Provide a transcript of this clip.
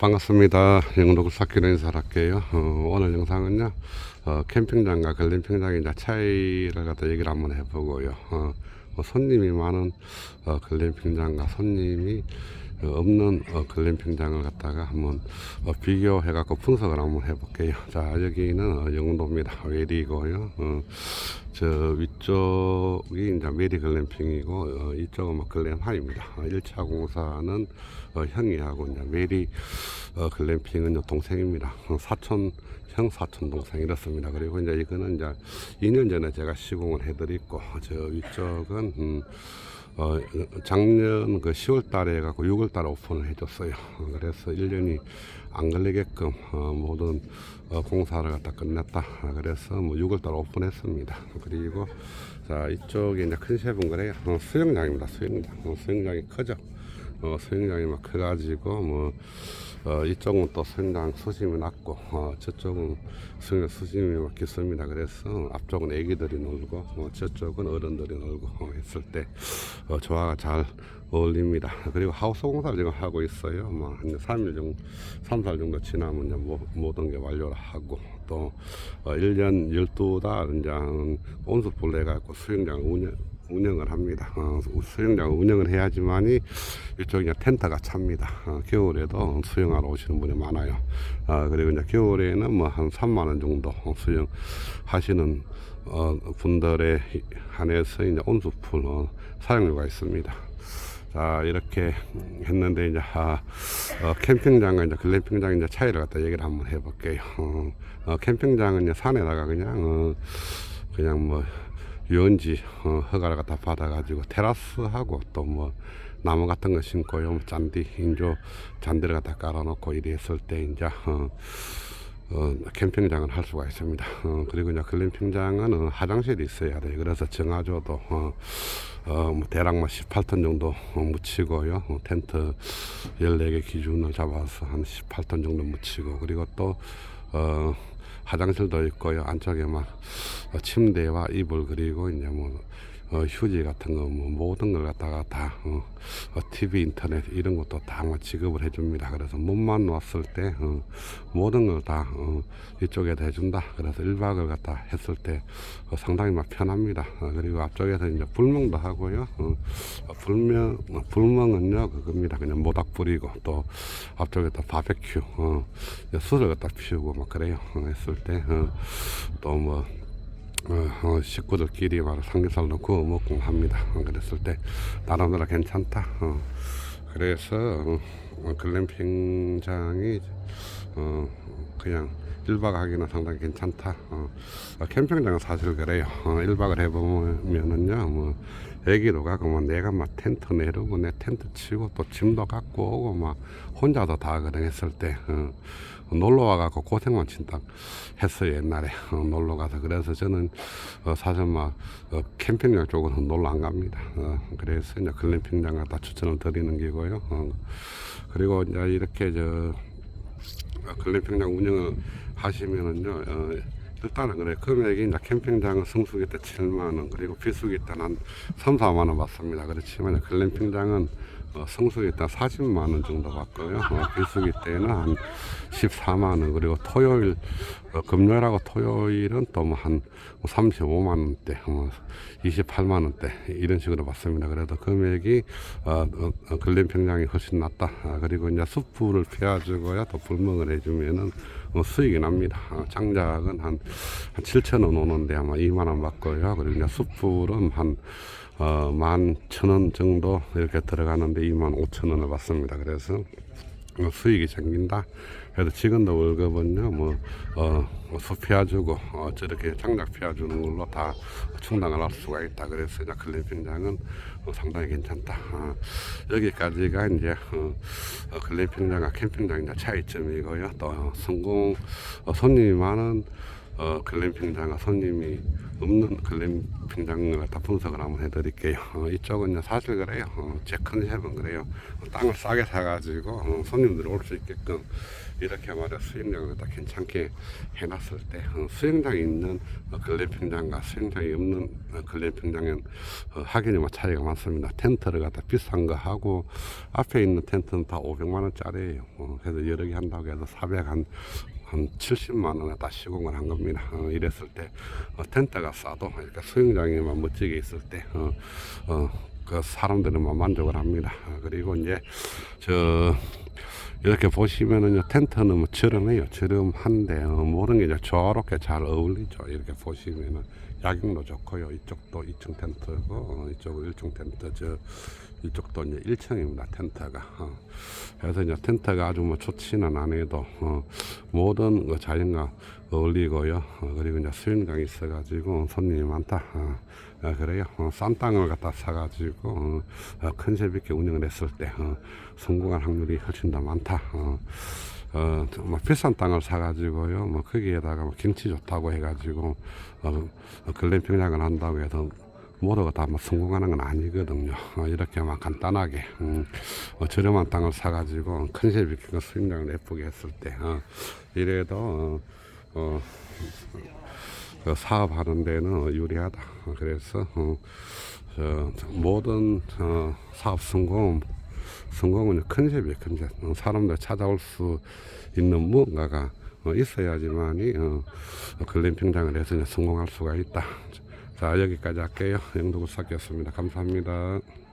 반갑습니다. 영동을 쌓기로 인사할게요. 어, 오늘 영상은요, 어, 캠핑장과 글램핑장의 차이를 갖다 얘기를 한번 해보고요. 어, 뭐 손님이 많은 어, 글램핑장과 손님이 어, 없는 어, 글램핑장을 갖다가 한번 어, 비교해 갖고 분석을 한번 해볼게요. 자, 여기는 어, 영도입니다. 웨리고요. 어, 저 위쪽이 이제 메리 글램핑이고 어, 이쪽은 뭐 글램하입니다. 어, 1차 공사는 어, 형이하고 이제 메리 어, 글램핑은 동생입니다. 어, 사촌 형 사촌 동생 이렇습니다. 그리고 이제 이거는 이제 2년 전에 제가 시공을 해드렸고 저 위쪽은 음, 어, 작년 그 10월 달에 해갖고 6월 달에 오픈을 해줬어요. 어, 그래서 1년이 안 걸리게끔 어, 모든 어, 공사를 갖다 끝냈다. 아, 그래서 뭐 6월 달에 오픈했습니다. 그리고 자 이쪽에 이제 큰 쉐은 그래요. 어, 수영장입니다. 수영장. 어, 수영장이 크죠. 어, 수영장이 막 커가지고 뭐 어, 이쪽은 또 수영장 수심이 낮고 어, 저쪽은 수영 수심이 막 깊습니다. 그래서 앞쪽은 애기들이 놀고 어, 저쪽은 어른들이 놀고 어, 했을 때 어, 조화가 잘 어울립니다. 그리고 하우스 공사를 지금 하고 있어요. 뭐, 한 3일 정도, 3, 4일 정도 지나면 이제 모, 모든 게 완료를 하고 또 어, 1년 12달 이제 온수풀 내갖고 수영장을 운영, 운영을 합니다. 어, 수영장을 운영을 해야지만이 이쪽에 텐트가 찹니다. 어, 겨울에도 수영하러 오시는 분이 많아요. 어, 그리고 이제 겨울에는 뭐 한 3만 원 정도 수영 하시는 어, 분들에 한해서 이제 온수풀 어, 사용료가 있습니다. 자 이렇게 했는데 이제 아, 어, 캠핑장과 이제 글램핑장 이제 차이를 갖다 얘기를 한번 해볼게요. 어, 어, 캠핑장은 이제 산에다가 그냥 어, 그냥 뭐 유원지 어, 허가를 갖다 받아가지고 테라스하고 또 뭐 나무 같은 거 심고요, 뭐 잔디 인조 잔디를 갖다 깔아놓고 이랬을 때 이제 어, 어, 캠핑장을 할 수가 있습니다. 어, 그리고 이제 글램핑장은 어, 화장실이 있어야 돼요. 그래서 정화조도 어, 어, 뭐 대략 뭐 18톤 정도 어, 묻히고요. 어, 텐트 14개 기준을 잡아서 한 18톤 정도 묻히고 그리고 또 어, 화장실도 있고요. 안쪽에 막 어, 침대와 이불 그리고 이제 뭐 어, 휴지 같은 거, 뭐, 모든 걸 갖다가 다, 어, 어, TV, 인터넷, 이런 것도 다 뭐 지급을 해줍니다. 그래서 몸만 왔을 때, 어, 모든 걸 다, 어, 이쪽에다 해준다. 그래서 1박을 갖다 했을 때, 어, 상당히 막 편합니다. 어, 그리고 앞쪽에서 이제 불멍도 하고요. 어, 어, 불멍, 어, 불멍은요, 그겁니다. 그냥 모닥 불이고, 또, 앞쪽에 또 바베큐, 어, 술을 갖다 피우고 막 그래요. 어, 했을 때, 어, 또 뭐, 어, 어, 식구들끼리 막 삼겹살 넣고 먹고 합니다. 어, 그랬을 때 나름대로 괜찮다. 어, 그래서 어, 어, 글램핑장이 어, 그냥 1박 하기는 상당히 괜찮다. 어, 어, 캠핑장은 사실 그래요. 어, 1박을 해보면은요, 뭐, 애기도 가고, 뭐, 내가 막 텐트 내리고, 내 텐트 치고, 또 짐도 갖고 오고, 막, 혼자도 다 그냥 했을 때, 어, 놀러 와갖고 고생만 진짜 했어요, 옛날에. 어, 놀러 가서. 그래서 저는, 어, 사실 막, 어, 캠핑장 쪽은 놀러 안 갑니다. 어, 그래서 이제 글램핑장 갖다 추천을 드리는 게고요. 어, 그리고 이제 이렇게 저, 어, 글램핑장 운영을 하시면은요, 어, 일단은 그래 금액이 이제 캠핑장은 성수기 때 7만 원 그리고 비수기 때는 한 3, 4만 원 받습니다. 그렇지만 글램핑장은 어, 성수기 때 40만 원 정도 받고요. 어, 비수기 때는 한 14만 원 그리고 토요일 어, 금요일하고 토요일은 또 뭐 한 35만 원대, 뭐 28만 원대 이런 식으로 받습니다. 그래도 금액이 어, 어, 어, 글램핑장이 훨씬 낫다. 아, 그리고 이제 숯불을 피워주고요, 또 불멍을 해주면은 어, 수익이 납니다. 어, 장작은 한, 한 7천 원 오는데 아마 2만 원 받고요. 그리고 이제 숯불은 한 어, 만천원 정도 이렇게 들어가는데 2만 5천 원을 받습니다. 그래서 어, 수익이 생긴다. 그래서 지금도 월급은요, 뭐, 어, 수 피워주고, 어, 저렇게 장작 피워주는 걸로 다 충당을 할 수가 있다. 그래서 이제 글램핑장은 어, 상당히 괜찮다. 어, 여기까지가 이제, 어, 어, 글램핑장과 캠핑장 이제 차이점이고요. 또 성공, 어, 손님이 많은 어, 글램핑장과 손님이 없는 글램핑장을 갖다 분석을 한번 해드릴게요. 어, 이쪽은요 사실 그래요. 어, 제 컨셉은 그래요. 어, 땅을 싸게 사가지고 어, 손님들이 올 수 있게끔 이렇게 말해 수영장을 갖다 괜찮게 해놨을 때 어, 수영장이 있는 어, 글램핑장과 수영장이 없는 어, 글램핑장은 어, 확연히 뭐 차이가 많습니다. 텐트를 갖다 비싼 거 하고 앞에 있는 텐트는 다 500만 원짜리예요. 어, 그래서 여러 개 한다고 해서 400한 한 70만 원에 다 시공을 한 겁니다. 어, 이랬을 때 어, 텐트가 싸도 이렇게 수영장에만 멋지게 있을 때 어, 어, 그 사람들은 뭐 만족을 합니다. 어, 그리고 이제 저 이렇게 보시면은요 텐트는 뭐 저렴해요. 저렴한데 어, 모든 게 이제 저렇게 잘 어울리죠. 이렇게 보시면은 야경도 좋고요. 이쪽도 2층 텐트고 어, 이쪽은 1층 텐트 저 이쪽도 이제 1층입니다 텐트가. 어. 그래서 이제 텐트가 아주 뭐 좋지는 않아도 어, 모든 그 자연과 어울리고요. 어, 그리고 이제 수영장이 있어가지고 손님이 많다. 어, 어, 그래요. 어, 싼 땅을 갖다 사가지고 어, 어, 컨셉 있게 운영을 했을 때 어, 성공할 확률이 훨씬 더 많다. 어, 어, 정말 비싼 땅을 사가지고요. 뭐 거기에다가 뭐 경치 좋다고 해가지고 어, 어, 글램핑장을 한다고 해서 모두가 다 뭐 성공하는 건 아니거든요. 어, 이렇게만 간단하게 음, 어, 저렴한 땅을 사가지고 컨셉 있게 그 수영장을 예쁘게 했을 때 어, 이래도 어, 어, 그 사업하는 데는 유리하다. 어, 그래서 어, 저, 저 모든 어, 사업 성공 성공은 컨셉이에요. 컨셉. 어, 사람들 찾아올 수 있는 무언가가 어, 있어야지만이 어, 글램핑장을 해서 성공할 수가 있다. 자 여기까지 할게요. 영도구 삭였습니다. 감사합니다.